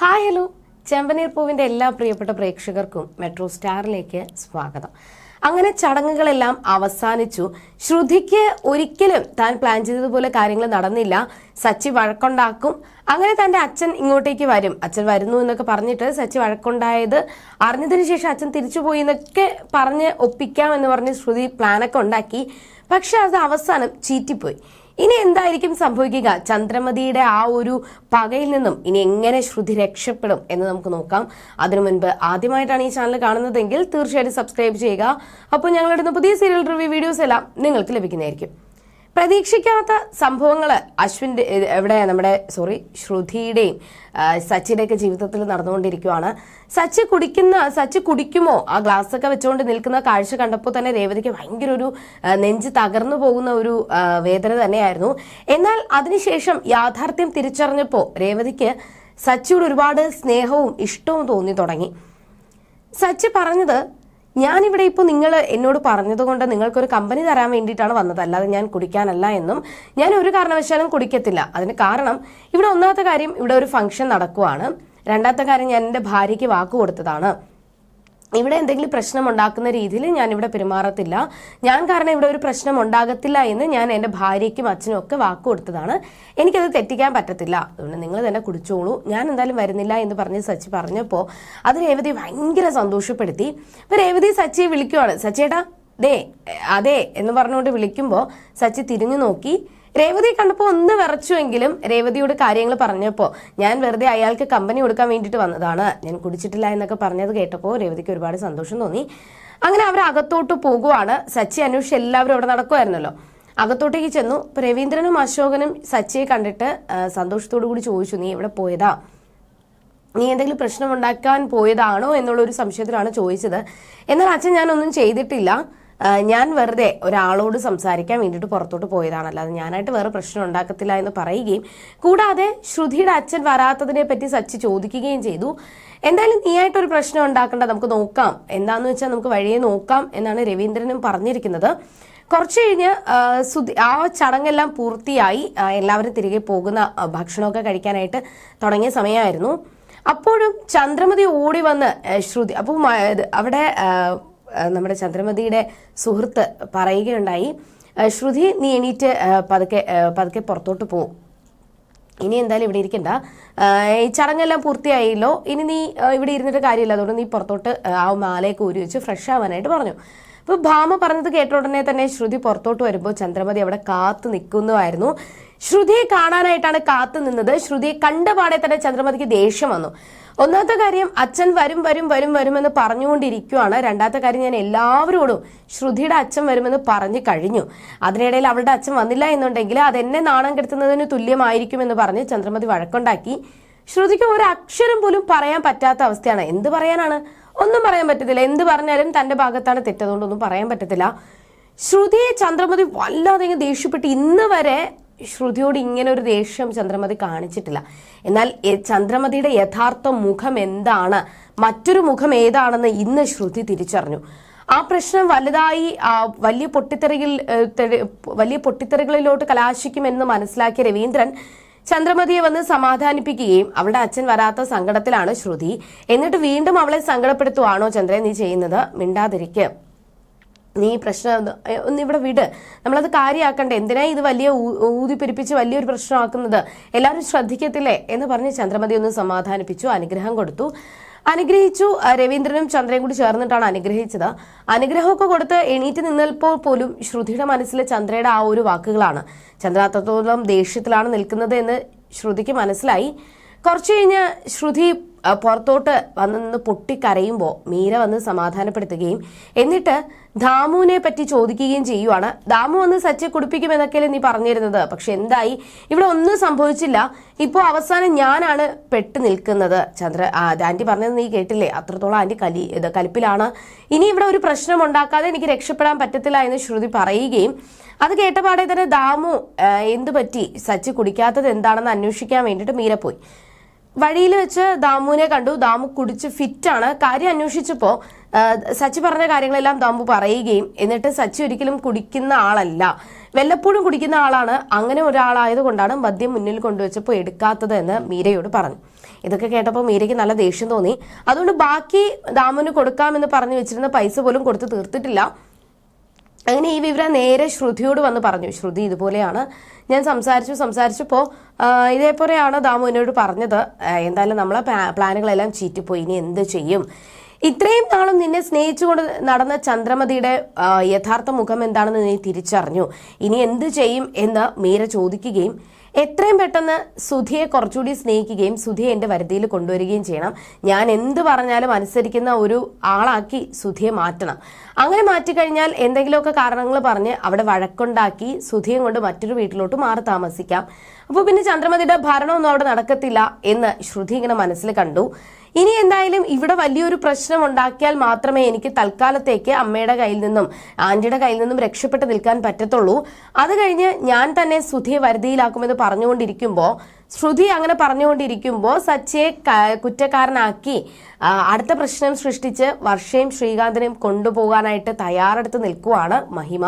Hi hello. ചെമ്പനീർ പൂവിന്റെ എല്ലാ പ്രിയപ്പെട്ട പ്രേക്ഷകർക്കും മെട്രോ സ്റ്റാറിലേക്ക് സ്വാഗതം. അങ്ങനെ ചടങ്ങുകളെല്ലാം അവസാനിച്ചു. ശ്രുതിക്ക് ഒരിക്കലും താൻ പ്ലാൻ ചെയ്തതുപോലെ കാര്യങ്ങൾ നടന്നില്ല. സച്ചി വഴക്കുണ്ടാക്കും. അങ്ങനെ തന്റെ അച്ഛൻ ഇങ്ങോട്ടേക്ക് വരും. അച്ഛൻ വരുന്നു എന്നൊക്കെ പറഞ്ഞിട്ട് സച്ചി വഴക്കുണ്ടായത് അറിഞ്ഞതിന് ശേഷം അച്ഛൻ തിരിച്ചു പോയി എന്നൊക്കെ പറഞ്ഞ് ഒപ്പിക്കാം എന്ന് പറഞ്ഞ് ശ്രുതി പ്ലാനൊക്കെ ഉണ്ടാക്കി. പക്ഷെ അത് അവസാനം ചീറ്റിപ്പോയി. ഇനി എന്തായിരിക്കും സംഭവിക്കുക? ചന്ദ്രമതിയുടെ ആ ഒരു പകയിൽ നിന്നും ഇനി എങ്ങനെ ശ്രുതി രക്ഷപ്പെടും എന്ന് നമുക്ക് നോക്കാം. അതിനു മുൻപ് ആദ്യമായിട്ടാണ് ഈ ചാനൽ കാണുന്നതെങ്കിൽ തീർച്ചയായിട്ടും സബ്സ്ക്രൈബ് ചെയ്യുക. അപ്പോൾ ഞങ്ങളുടെ പുതിയ സീരിയൽ റിവ്യൂ വീഡിയോസ് എല്ലാം നിങ്ങൾക്ക് ലഭിക്കുന്നതായിരിക്കും. പ്രതീക്ഷിക്കാത്ത സംഭവങ്ങൾ അശ്വിന്റെ എവിടെ നമ്മുടെ സോറി ശ്രുതിയുടെയും സച്ചിന്റെയൊക്കെ ജീവിതത്തിൽ നടന്നുകൊണ്ടിരിക്കുവാണ്. സച്ചി കുടിക്കുന്ന സച്ചി കുടിക്കുമോ? ആ ഗ്ലാസ് ഒക്കെ വെച്ചുകൊണ്ട് നിൽക്കുന്ന കാഴ്ച കണ്ടപ്പോൾ തന്നെ രേവതിക്ക് ഭയങ്കര ഒരു നെഞ്ച് തകർന്നു പോകുന്ന ഒരു വേദന തന്നെയായിരുന്നു. എന്നാൽ അതിനുശേഷം യാഥാർത്ഥ്യം തിരിച്ചറിഞ്ഞപ്പോൾ രേവതിക്ക് സച്ചിയോട് ഒരുപാട് സ്നേഹവും ഇഷ്ടവും തോന്നി തുടങ്ങി. സച്ചി പറഞ്ഞത് ഞാനിവിടെ ഇപ്പോൾ നിങ്ങൾ എന്നോട് പറഞ്ഞതുകൊണ്ട് നിങ്ങൾക്കൊരു കമ്പനി തരാൻ വേണ്ടിയിട്ടാണ് വന്നത്. അല്ലാതെ ഞാൻ കുടിക്കാനല്ല എന്നും ഞാൻ ഒരു കാരണവശാലും കുടിക്കത്തില്ല. അതിന് കാരണം ഇവിടെ ഒന്നാമത്തെ കാര്യം ഇവിടെ ഒരു ഫംഗ്ഷൻ നടക്കുവാണ്. രണ്ടാമത്തെ കാര്യം ഞാൻ എന്റെ ഭാര്യയ്ക്ക് വാക്ക് കൊടുത്തതാണ്. ഇവിടെ എന്തെങ്കിലും പ്രശ്നം ഉണ്ടാക്കുന്ന രീതിയിൽ ഞാൻ ഇവിടെ പെരുമാറത്തില്ല. ഞാൻ കാരണം ഇവിടെ ഒരു പ്രശ്നം ഉണ്ടാകത്തില്ല എന്ന് ഞാൻ എന്റെ ഭാര്യയ്ക്കും അച്ഛനും ഒക്കെ വാക്ക് കൊടുത്തതാണ്. എനിക്കത് തെറ്റിക്കാൻ പറ്റത്തില്ല. അതുകൊണ്ട് നിങ്ങൾ തന്നെ കുടിച്ചോളൂ. ഞാൻ എന്തായാലും വരുന്നില്ല എന്ന് പറഞ്ഞ് സച്ചി പറഞ്ഞപ്പോൾ അത് രേവതി ഭയങ്കര സന്തോഷപ്പെടുത്തി. അപ്പോൾ രേവതി സച്ചിയെ വിളിക്കുവാണ്. സച്ചിയേട്ടാ ദേ അതെ എന്ന് പറഞ്ഞുകൊണ്ട് വിളിക്കുമ്പോൾ സച്ചി തിരിഞ്ഞു നോക്കി. രേവതി കണ്ടപ്പോൾ ഒന്ന് വിറച്ചുവെങ്കിലും രേവതിയോട് കാര്യങ്ങൾ പറഞ്ഞപ്പോൾ ഞാൻ വെറുതെ അയാൾക്ക് കമ്പനി കൊടുക്കാൻ വേണ്ടിയിട്ട് വന്നതാണ്. ഞാൻ കുടിച്ചിട്ടില്ല എന്നൊക്കെ പറഞ്ഞത് കേട്ടപ്പോൾ രേവതിക്ക് ഒരുപാട് സന്തോഷം തോന്നി. അങ്ങനെ അവർ അകത്തോട്ട് പോകുവാണ്. സച്ചി അന്വേഷിച്ച് എല്ലാവരും അവിടെ നടക്കുമായിരുന്നല്ലോ അകത്തോട്ടേക്ക് ചെന്നു. രവീന്ദ്രനും അശോകനും സച്ചിയെ കണ്ടിട്ട് സന്തോഷത്തോടു കൂടി ചോദിച്ചു നീ എവിടെ പോയതാ? നീ എന്തെങ്കിലും പ്രശ്നം ഉണ്ടാക്കാൻ പോയതാണോ? എന്നുള്ള ഒരു സംശയത്തിലാണ് ചോദിച്ചത്. എന്നാൽ അച്ഛൻ ഞാനൊന്നും ചെയ്തിട്ടില്ല. ഞാൻ വെറുതെ ഒരാളോട് സംസാരിക്കാൻ വേണ്ടിയിട്ട് പുറത്തോട്ട് പോയതാണ് അല്ലാതെ ഞാനായിട്ട് വേറെ പ്രശ്നം ഉണ്ടാക്കത്തില്ല എന്ന് പറയുകയും കൂടാതെ ശ്രുതിയുടെ അച്ഛൻ വരാത്തതിനെ പറ്റി സച്ചി ചോദിക്കുകയും ചെയ്തു. എന്തായാലും നീയായിട്ടൊരു പ്രശ്നം ഉണ്ടാക്കണ്ട നമുക്ക് നോക്കാം. എന്താന്ന് വെച്ചാൽ നമുക്ക് വഴിയെ നോക്കാം എന്നാണ് രവീന്ദ്രനും പറഞ്ഞിരിക്കുന്നത്. കുറച്ച് കഴിഞ്ഞ് സുധി- ആ ചടങ്ങെല്ലാം പൂർത്തിയായി. എല്ലാവരും തിരികെ പോകുന്ന ഭക്ഷണമൊക്കെ കഴിക്കാനായിട്ട് തുടങ്ങിയ സമയമായിരുന്നു. അപ്പോഴും ചന്ദ്രമതി ഓടി വന്ന് ശ്രുതി അപ്പോൾ അവിടെ നമ്മുടെ ചന്ദ്രമതിയുടെ സുഹൃത്ത് പറയുകയുണ്ടായി ശ്രുതി നീ എണീറ്റ് പതുക്കെ പതുക്കെ പുറത്തോട്ട് പോവും ഇനി എന്തായാലും ഇവിടെ ഇരിക്കണ്ട. ഈ ചടങ്ങെല്ലാം പൂർത്തിയായല്ലോ. ഇനി നീ ഇവിടെ ഇരുന്നിട്ട് കാര്യമില്ല. അതുകൊണ്ട് നീ പുറത്തോട്ട് ആ മാലയൊക്കെ ഊരി വെച്ച് ഫ്രഷ് ആവാനായിട്ട് പറഞ്ഞു. അപ്പോൾ ഭാമ പറഞ്ഞത് കേട്ട ഉടനെ തന്നെ ശ്രുതി പുറത്തോട്ട് വരുമ്പോൾ ചന്ദ്രമതി അവിടെ കാത്തു നിൽക്കുന്നതായിരുന്നു ശ്രുതിയെ കാണാനായിട്ടാണ് കാത്തു നിന്നത്. ശ്രുതിയെ കണ്ട പാടെ തന്നെ ചന്ദ്രമതിക്ക് ദേഷ്യം വന്നു. ഒന്നാമത്തെ കാര്യം അച്ഛൻ വരും വരും വരും വരുമെന്ന് പറഞ്ഞുകൊണ്ടിരിക്കുവാണ്. രണ്ടാമത്തെ കാര്യം ഞാൻ എല്ലാവരോടും ശ്രുതിയുടെ അച്ഛൻ വരുമെന്ന് പറഞ്ഞു കഴിഞ്ഞു. അതിനിടയിൽ അവളുടെ അച്ഛൻ വന്നില്ല എന്നുണ്ടെങ്കിൽ അതെന്നെ നാണം കെടുത്തുന്നതിന് തുല്യമായിരിക്കും എന്ന് പറഞ്ഞ് ചന്ദ്രമതി വഴക്കുണ്ടാക്കി. ശ്രുതിക്ക് ഒരു അക്ഷരം പോലും പറയാൻ പറ്റാത്ത അവസ്ഥയാണ്. എന്ത് പറയാനാണ്? ഒന്നും പറയാൻ പറ്റത്തില്ല. എന്ത് പറഞ്ഞാലും തന്റെ ഭാഗത്താണ് തെറ്റതുകൊണ്ടൊന്നും പറയാൻ പറ്റത്തില്ല. ശ്രുതിയെ ചന്ദ്രമതി വല്ലാതെ ദേഷ്യപ്പെട്ട് ഇന്ന് വരെ ശ്രുതിയോട് ഇങ്ങനെ ഒരു ദേഷ്യം ചന്ദ്രമതി കാണിച്ചിട്ടില്ല. എന്നാൽ ചന്ദ്രമതിയുടെ യഥാർത്ഥ മുഖം എന്താണ്? മറ്റൊരു മുഖം ഏതാണെന്ന് ഇന്ന് ശ്രുതി തിരിച്ചറിഞ്ഞു. ആ പ്രശ്നം വലുതായി വലിയ പൊട്ടിത്തെറികൾ വലിയ പൊട്ടിത്തെറികളിലോട്ട് കലാശിക്കുമെന്ന് മനസ്സിലാക്കിയ രവീന്ദ്രൻ ചന്ദ്രമതിയെ വന്ന് സമാധാനിപ്പിക്കുകയും അവളുടെ അച്ഛൻ വരാത്ത സങ്കടത്തിലാണ് ശ്രുതി. എന്നിട്ട് വീണ്ടും അവളെ സങ്കടപ്പെടുത്തുവാണോ ചന്ദ്രൻ? നീ ചെയ്യുന്നത് മിണ്ടാതിരിക്കുക നീ പ്രശ്നം ഒന്ന് ഇവിടെ വിട്. നമ്മളത് കാര്യമാക്കണ്ടേ എന്തിനാ ഇത് വലിയ ഊതിപ്പെരിപ്പിച്ച് വലിയൊരു പ്രശ്നമാക്കുന്നത്? എല്ലാവരും ശ്രദ്ധിക്കത്തില്ലേ? എന്ന് പറഞ്ഞ് ചന്ദ്രമതി ഒന്ന് സമാധാനിപ്പിച്ചു അനുഗ്രഹം കൊടുത്തു. അനുഗ്രഹിച്ചു. രവീന്ദ്രനും ചന്ദ്രയും കൂടി ചേർന്നിട്ടാണ് അനുഗ്രഹിച്ചത്. അനുഗ്രഹമൊക്കെ കൊടുത്ത് എണീറ്റ് നിന്നപ്പോൾ പോലും ശ്രുതിയുടെ മനസ്സിലെ ചന്ദ്രയുടെ ആ ഒരു വാക്കുകളാണ്. ചന്ദ്ര അത്രത്തോളം ദേഷ്യത്തിലാണ് നിൽക്കുന്നത് എന്ന് ശ്രുതിക്ക് മനസ്സിലായി. കുറച്ച് കഴിഞ്ഞ് ശ്രുതി പുറത്തോട്ട് വന്ന് പൊട്ടിക്കരയുമ്പോൾ മീര വന്ന് സമാധാനപ്പെടുത്തുകയും എന്നിട്ട് ദാമുവിനെ പറ്റി ചോദിക്കുകയും ചെയ്യുവാണ്. ദാമു വന്ന് സച്ചെ കുടിപ്പിക്കുമെന്നൊക്കെയല്ലേ നീ പറഞ്ഞിരുന്നത്. പക്ഷെ എന്തായി? ഇവിടെ ഒന്നും സംഭവിച്ചില്ല. ഇപ്പോൾ അവസാനം ഞാനാണ് പെട്ട് നിൽക്കുന്നത്. ചന്ദ്ര ആ, അത് ആന്റി പറഞ്ഞത് നീ കേട്ടില്ലേ? അത്രത്തോളം ആന്റി കലി ഇത് കലിപ്പിലാണ്. ഇനി ഇവിടെ ഒരു പ്രശ്നം ഉണ്ടാക്കാതെ എനിക്ക് രക്ഷപ്പെടാൻ പറ്റത്തില്ല എന്ന് ശ്രുതി പറയുകയും അത് കേട്ടപാടെ തന്നെ ദാമു എന്ത് പറ്റി സച്ചി കുടിക്കാത്തത് എന്താണെന്ന് അന്വേഷിക്കാൻ വേണ്ടിയിട്ട് മീര പോയി. വഴിയിൽ വെച്ച് ദാമുവിനെ കണ്ടു. ദാമു കുടിച്ച് ഫിറ്റാണ്. കാര്യം അന്വേഷിച്ചപ്പോൾ സച്ചി പറഞ്ഞ കാര്യങ്ങളെല്ലാം ദാമു പറയുകയും എന്നിട്ട് സച്ചി ഒരിക്കലും കുടിക്കുന്ന ആളല്ല. വല്ലപ്പോഴും കുടിക്കുന്ന ആളാണ്. അങ്ങനെ ഒരാളായത് കൊണ്ടാണ് മദ്യം മുന്നിൽ കൊണ്ടുവച്ചപ്പോൾ എടുക്കാത്തത് എന്ന് മീരയോട് പറഞ്ഞു. ഇതൊക്കെ കേട്ടപ്പോൾ മീരയ്ക്ക് നല്ല ദേഷ്യം തോന്നി. അതുകൊണ്ട് ബാക്കി ദാമുവിന് കൊടുക്കാമെന്ന് പറഞ്ഞു വെച്ചിരുന്ന പൈസ പോലും കൊടുത്ത് തീർത്തിട്ടില്ല. അങ്ങനെ ഈ വിവരം നേരെ ശ്രുതിയോട് വന്ന് പറഞ്ഞു. ശ്രുതി ഇതുപോലെയാണ്. ഞാൻ സംസാരിച്ചു സംസാരിച്ചപ്പോൾ ഇതേപോലെയാണ് ദാമു എന്നോട് പറഞ്ഞത്. എന്തായാലും നമ്മളെ പ്ലാ- പ്ലാനുകളെല്ലാം ചീറ്റിപ്പോയി. ഇനി എന്ത് ചെയ്യും? ഇത്രയും നാളും നിന്നെ സ്നേഹിച്ചുകൊണ്ട് നടന്ന ചന്ദ്രമതിയുടെ യഥാർത്ഥ മുഖം എന്താണെന്ന് നീ തിരിച്ചറിഞ്ഞു. ഇനി എന്ത് ചെയ്യും എന്ന് മീര ചോദിക്കുകയും എത്രയും പെട്ടെന്ന് സുധിയെ കുറച്ചുകൂടി സ്നേഹിക്കുകയും സുധിയെ എന്റെ വരുതിയിൽ കൊണ്ടുവരികയും ചെയ്യണം. ഞാൻ എന്ത് പറഞ്ഞാലും അനുസരിക്കുന്ന ഒരു ആളാക്കി സുധിയെ മാറ്റണം. അങ്ങനെ മാറ്റിക്കഴിഞ്ഞാൽ എന്തെങ്കിലുമൊക്കെ കാരണങ്ങൾ പറഞ്ഞ് അവിടെ വഴക്കുണ്ടാക്കി സുധിയെ കൊണ്ട് മറ്റൊരു വീട്ടിലോട്ട് മാറി താമസിക്കാം. അപ്പോൾ പിന്നെ ചന്ദ്രമതിയുടെ ഭരണമൊന്നും അവിടെ നടക്കത്തില്ല എന്ന് ശ്രുതി ഇങ്ങനെ മനസ്സിൽ കണ്ടു. ഇനി എന്തായാലും ഇവിടെ വലിയൊരു പ്രശ്നം ഉണ്ടാക്കിയാൽ മാത്രമേ എനിക്ക് തൽക്കാലത്തേക്ക് അമ്മയുടെ കയ്യിൽ നിന്നും ആന്റിയുടെ കയ്യിൽ നിന്നും രക്ഷപ്പെട്ട് നിൽക്കാൻ പറ്റത്തുള്ളൂ. അത് കഴിഞ്ഞ് ഞാൻ തന്നെ സുധിയെ വരുതിയിലാക്കുമെന്ന് പറഞ്ഞുകൊണ്ടിരിക്കുമ്പോൾ ശ്രുതി അങ്ങനെ പറഞ്ഞുകൊണ്ടിരിക്കുമ്പോൾ സച്ചിയെ കുറ്റക്കാരനാക്കി അടുത്ത പ്രശ്നം സൃഷ്ടിച്ച് വർഷയും ശ്രീകാന്തിനെയും കൊണ്ടുപോകാനായിട്ട് തയ്യാറെടുത്ത് നിൽക്കുവാണ് മഹിമ.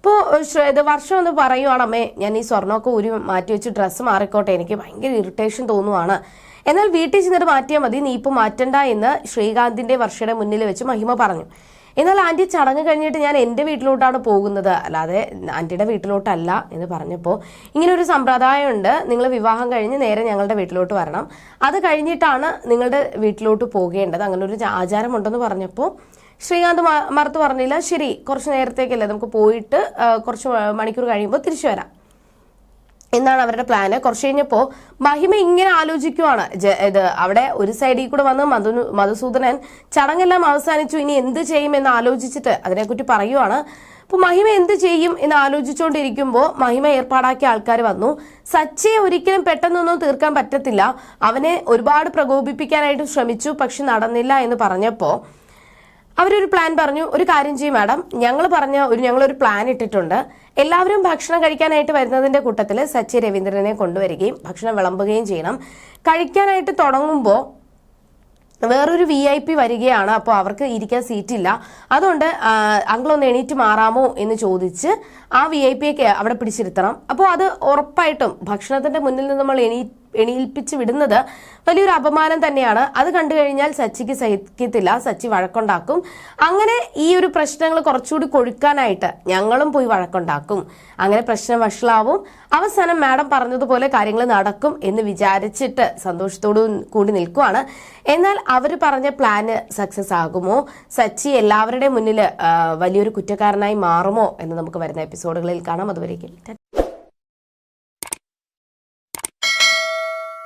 ഇപ്പോൾ ഇത് വർഷം ഒന്ന് പറയുവാണ് അമ്മേ ഞാൻ ഈ സ്വർണമൊക്കെ ഊരി മാറ്റി വെച്ച് ഡ്രസ്സ് മാറിക്കോട്ടെ എനിക്ക് ഭയങ്കര ഇറിറ്റേഷൻ തോന്നുവാണ്. എന്നാൽ വീട്ടിൽ ചെന്നിട്ട് മാറ്റിയാൽ മതി നീ ഇപ്പോൾ മാറ്റണ്ട എന്ന് ശ്രീകാന്തിന്റെ വർഷയുടെ മുന്നിൽ വെച്ച് മഹിമ പറഞ്ഞു. എന്നാൽ ആന്റി ചടങ്ങ് കഴിഞ്ഞിട്ട് ഞാൻ എന്റെ വീട്ടിലോട്ടാണ് പോകുന്നത്. അല്ലാതെ ആന്റിയുടെ വീട്ടിലോട്ടല്ല എന്ന് പറഞ്ഞപ്പോൾ ഇങ്ങനെ ഒരു സമ്പ്രദായമുണ്ട്. നിങ്ങൾ വിവാഹം കഴിഞ്ഞ് നേരെ ഞങ്ങളുടെ വീട്ടിലോട്ട് വരണം. അത് കഴിഞ്ഞിട്ടാണ് നിങ്ങളുടെ വീട്ടിലോട്ട് പോകേണ്ടത്. അങ്ങനെ ഒരു ആചാരമുണ്ടെന്ന് പറഞ്ഞപ്പോൾ ശ്രീകാന്ത് മറത്ത് പറഞ്ഞില്ല. ശരി കുറച്ച് നേരത്തേക്കല്ലേ നമുക്ക് പോയിട്ട് കുറച്ച് മണിക്കൂർ കഴിയുമ്പോൾ തിരിച്ചു വരാം. എന്നാണ് അവരുടെ പ്ലാന് കുറച്ച് കഴിഞ്ഞപ്പോൾ മഹിമ ഇങ്ങനെ ആലോചിക്കുവാണ്. ഇത് അവിടെ ഒരു സൈഡിൽ കൂടെ വന്ന് മധു മധുസൂദനൻ ചടങ്ങെല്ലാം അവസാനിച്ചു. ഇനി എന്ത് ചെയ്യും എന്ന് ആലോചിച്ചിട്ട് അതിനെക്കുറിച്ച് പറയുവാണ്. അപ്പൊ മഹിമ എന്ത് ചെയ്യും എന്ന് ആലോചിച്ചുകൊണ്ടിരിക്കുമ്പോൾ മഹിമ ഏർപ്പാടാക്കിയ ആൾക്കാർ വന്നു. സച്ചയെ ഒരിക്കലും പെട്ടെന്നൊന്നും തീർക്കാൻ പറ്റത്തില്ല. അവനെ ഒരുപാട് പ്രകോപിപ്പിക്കാനായിട്ട് ശ്രമിച്ചു പക്ഷെ നടന്നില്ല എന്ന് പറഞ്ഞപ്പോൾ അവരൊരു പ്ലാൻ പറഞ്ഞു ഒരു കാര്യം ചെയ്യും മാഡം ഞങ്ങൾ പറഞ്ഞ ഒരു ഞങ്ങളൊരു പ്ലാൻ ഇട്ടിട്ടുണ്ട്. എല്ലാവരും ഭക്ഷണം കഴിക്കാനായിട്ട് വരുന്നതിന്റെ കൂട്ടത്തിൽ സച്ചി രവീന്ദ്രനെ കൊണ്ടുവരികയും ഭക്ഷണം വിളമ്പുകയും ചെയ്യണം. കഴിക്കാനായിട്ട് തുടങ്ങുമ്പോൾ വേറൊരു വി ഐ പി വരികയാണ്. അപ്പോൾ അവർക്ക് ഇരിക്കാൻ സീറ്റില്ല അതുകൊണ്ട് അങ്കിൾ ഒന്ന് എണീറ്റ് മാറാമോ എന്ന് ചോദിച്ച് ആ വി ഐ പിയൊക്കെ അവിടെ പിടിച്ചിരുത്തണം. അപ്പോൾ അത് ഉറപ്പായിട്ടും ഭക്ഷണത്തിന്റെ മുന്നിൽ നിന്ന് നമ്മൾ എണീ എണീൽപ്പിച്ച് വിടുന്നത് വലിയൊരു അപമാനം തന്നെയാണ്. അത് കണ്ടു കഴിഞ്ഞാൽ സച്ചിക്ക് സഹിക്കത്തില്ല. സച്ചി വഴക്കുണ്ടാക്കും. അങ്ങനെ ഈ ഒരു പ്രശ്നങ്ങൾ കുറച്ചുകൂടി കൊഴുക്കാനായിട്ട് ഞങ്ങളും പോയി വഴക്കുണ്ടാക്കും. അങ്ങനെ പ്രശ്നം വഷളാവും. അവസാനം മാഡം പറഞ്ഞതുപോലെ കാര്യങ്ങൾ നടക്കും എന്ന് വിചാരിച്ചിട്ട് സന്തോഷത്തോടു കൂടി നിൽക്കുവാണ്. എന്നാൽ അവർ പറഞ്ഞ പ്ലാന് സക്സസ് ആകുമോ? സച്ചി എല്ലാവരുടെയും മുന്നിൽ വലിയൊരു കുറ്റക്കാരനായി മാറുമോ എന്ന് നമുക്ക് വരുന്ന എപ്പിസോഡുകളിൽ കാണാം. അതുവരേക്കും.